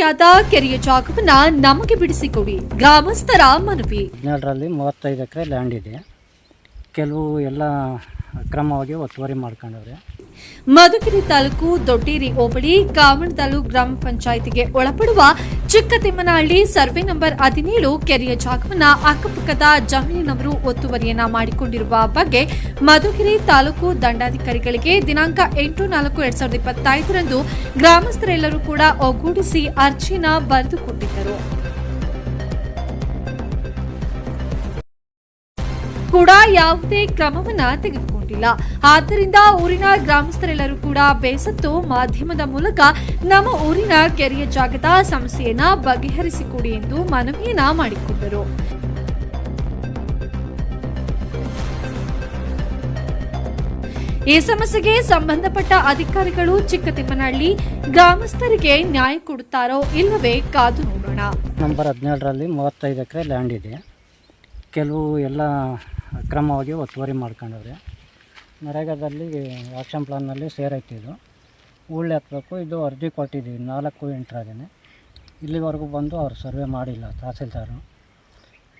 ಒತ್ತುವರಿಯಾದ ಕೆರೆಯ ಜಾಗವನ್ನ ನಮಗೆ ಬಿಡಿಸಿಕೊಡಿ. ಗ್ರಾಮಸ್ಥರ ಮನವಿ. ಹದಿನೇಳರಲ್ಲಿ ಮೂವತ್ತೈದು ಎಕರೆ ಲ್ಯಾಂಡ್ ಇದೆ. ಕೆಲವು ಎಲ್ಲ ಅಕ್ರಮವಾಗಿ ಒತ್ತುವರಿ ಮಾಡ್ಕೊಂಡವ್ರೆ. ಮಧುಗಿರಿ ತಾಲೂಕು ದೊಡ್ಡೇರಿ ಹೋಬಳಿ ಕಾಮಣದಾಲು ಗ್ರಾಮ ಪಂಚಾಯಿತಿಗೆ ಒಳಪಡುವ ಚಿಕ್ಕತಿಮ್ಮನಹಳ್ಳಿ ಸರ್ವೆ ನಂಬರ್ ಹದಿನೇಳು ಕೆರೆಯ ಜಾಗವನ್ನ ಅಕ್ಕಪಕ್ಕದ ಜಮೀನಿನವರು ಒತ್ತುವರಿಯನ್ನ ಮಾಡಿಕೊಂಡಿರುವ ಬಗ್ಗೆ ಮಧುಗಿರಿ ತಾಲೂಕು ದಂಡಾಧಿಕಾರಿಗಳಿಗೆ ದಿನಾಂಕ ಎಂಟು ನಾಲ್ಕು ಎರಡ್ ಸಾವಿರದ ಇಪ್ಪತ್ತೈದರಂದು ಗ್ರಾಮಸ್ಥರೆಲ್ಲರೂ ಕೂಡ ಒಗ್ಗೂಡಿಸಿ ಅರ್ಜಿನ ಬರೆದುಕೊಂಡಿದ್ದರು. ಕೂಡ ಯಾವುದೇ ಕ್ರಮವನ್ನ ತೆಗೆದುಕೊಂಡಿಲ್ಲ ಆದ್ದರಿಂದ ಊರಿನ ಗ್ರಾಮಸ್ಥರೆಲ್ಲರೂ ಕೂಡ ಬೇಸತ್ತು ಮಾಧ್ಯಮದ ಮೂಲಕ ನಮ್ಮ ಊರಿನ ಕೆರೆಯ ಜಾಗದ ಸಮಸ್ಯೆಯನ್ನ ಬಗೆಹರಿಸಿಕೊಡಿ ಎಂದು ಮನವಿಯನ್ನ ಮಾಡಿಕೊಂಡರು. ಈ ಸಮಸ್ಯೆಗೆ ಸಂಬಂಧಪಟ್ಟ ಅಧಿಕಾರಿಗಳು ಚಿಕ್ಕತಿಮ್ಮನಹಳ್ಳಿ ಗ್ರಾಮಸ್ಥರಿಗೆ ನ್ಯಾಯ ಕೊಡುತ್ತಾರೋ ಇಲ್ಲವೇ ಕಾದು ನೋಡೋಣ. ನಂಬರ್ ಹದಿನೇಳರಲ್ಲಿ ಮೂವತ್ತೈದು ಎಕರೆ ಲ್ಯಾಂಡ್ ಇದೆ. ಕೆಲವು ಎಲ್ಲ ಅಕ್ರಮವಾಗಿ ಒತ್ತುವರಿ ಮಾಡ್ಕೊಂಡವ್ರೆ. ನರೇಗಾದಲ್ಲಿ ಆಕ್ಷನ್ ಪ್ಲಾನ್ನಲ್ಲಿ ಸೇರೈತೆ ಇದು. ಉಳ್ಳೆ ಹತ್ಬೇಕು ಇದು ಅರ್ಜಿ ಕೊಟ್ಟಿದ್ದೀವಿ ನಾಲ್ಕು ಎಂಟರಾಗೇ ಇಲ್ಲಿವರೆಗೂ ಬಂದು ಅವ್ರು ಸರ್ವೆ ಮಾಡಿಲ್ಲ ತಹಸೀಲ್ದಾರು.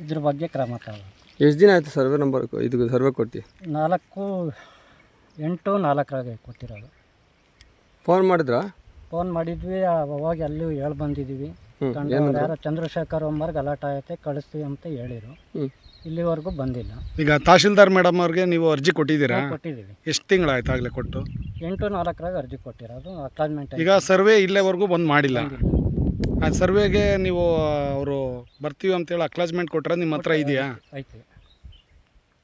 ಇದ್ರ ಬಗ್ಗೆ ಕ್ರಮ ತಗೋಬೇಕು. ಎಷ್ಟು ದಿನ ಆಯಿತು ಸರ್ವೆ ನಂಬರ್ ಇದು ಸರ್ವೆ ಕೊಟ್ಟು ನಾಲ್ಕು ಎಂಟು ನಾಲ್ಕರಾಗೆ ಕೊಟ್ಟಿರೋದು. ಫೋನ್ ಮಾಡಿದ್ರಾ? ಫೋನ್ ಮಾಡಿದ್ವಿ ಅವಾಗ ಅಲ್ಲಿ ಹೇಳಿ ಬಂದಿದ್ದೀವಿ. ಯಾರೋ ಚಂದ್ರಶೇಖರ್ ಒಮ್ಮರ್ ಗಲಾಟೆ ಆಯ್ತೆ ಕಳಿಸ್ತೀವಿ ಅಂತ ಹೇಳಿರು. ಇಲ್ಲಿವರೆಗೂ ಬಂದಿಲ್ಲ. ಈಗ ತಹಶೀಲ್ದಾರ್ ಮೇಡಮ್ ಅವ್ರಿಗೆ ನೀವು ಅರ್ಜಿ ಕೊಟ್ಟಿದ್ದೀರಾ? ಕೊಟ್ಟಿದ್ದೀವಿ. ಎಷ್ಟು ತಿಂಗಳಾಯ್ತು ಆಗಲೇ ಕೊಟ್ಟು? ಎಂಟು ನಾಲ್ಕರಾಗ ಅರ್ಜಿ ಕೊಟ್ಟಿರೋದು ಅಕ್ಲಾಜ್ಮೆಂಟ್ ಈಗ ಸರ್ವೆ ಇಲ್ಲೇವರೆಗೂ ಬಂದು ಮಾಡಿಲ್ಲ. ಆ ಸರ್ವೆಗೆ ನೀವು ಅವರು ಬರ್ತೀವಿ ಅಂತೇಳಿ ಅಕ್ಲಾಜ್ಮೆಂಟ್ ಕೊಟ್ಟರೆ ನಿಮ್ಮ ಹತ್ರ ಇದೆಯಾ? ಐತಿ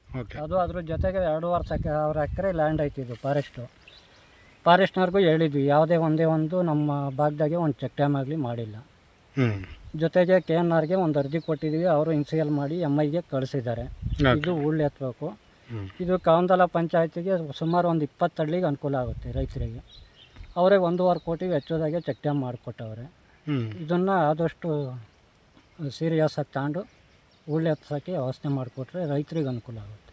ಓಕೆ. ಅದು ಅದ್ರ ಜೊತೆಗೆ ಎರಡೂವರೆ ವರ್ಷ ಅವ್ರ ಎಕರೆ ಲ್ಯಾಂಡ್ ಐತಿ ಇದು ಫಾರೆಸ್ಟು ಫಾರೆಸ್ಟ್ನವ್ರಿಗೂ ಹೇಳಿದ್ವಿ ಯಾವುದೇ ಒಂದೇ ಒಂದು ನಮ್ಮ ಭಾಗದಾಗೆ ಒಂದು ಚೆಕ್ ಡ್ಯಾಮ್ ಆಗಲಿ ಮಾಡಿಲ್ಲ. ಜೊತೆಗೆ ಕೆ ಎನ್ ಆರ್ಗೆ ಒಂದು ಅರ್ಜಿ ಕೊಟ್ಟಿದ್ದೀವಿ ಅವರು ಇನ್ಸಿಯಲ್ ಮಾಡಿ ಎಂ ಐಗೆ ಕಳಿಸಿದ್ದಾರೆ. ಇದು ಉಳ್ಳು ಎತ್ತಬೇಕು. ಇದು ಕಾವಂದಲ ಪಂಚಾಯತಿಗೆ ಸುಮಾರು ಒಂದು ಇಪ್ಪತ್ತು ಹಳ್ಳಿಗೆ ಅನುಕೂಲ ಆಗುತ್ತೆ ರೈತರಿಗೆ. ಅವರೇ ಒಂದೂವರೆ ಕೋಟಿ ವೆಚ್ಚದಾಗೆ ಚೆಕ್ ಡ್ಯಾಮ್ ಮಾಡಿಕೊಟ್ಟವ್ರೆ. ಇದನ್ನು ಆದಷ್ಟು ಸೀರಿಯಸ್ ಆಗಿ ತಗೊಂಡು ಉಳ್ಳು ಎತ್ತಸೋಕ್ಕೆ ವ್ಯವಸ್ಥೆ ಮಾಡಿಕೊಟ್ರೆ ರೈತರಿಗೆ ಅನುಕೂಲ ಆಗುತ್ತೆ.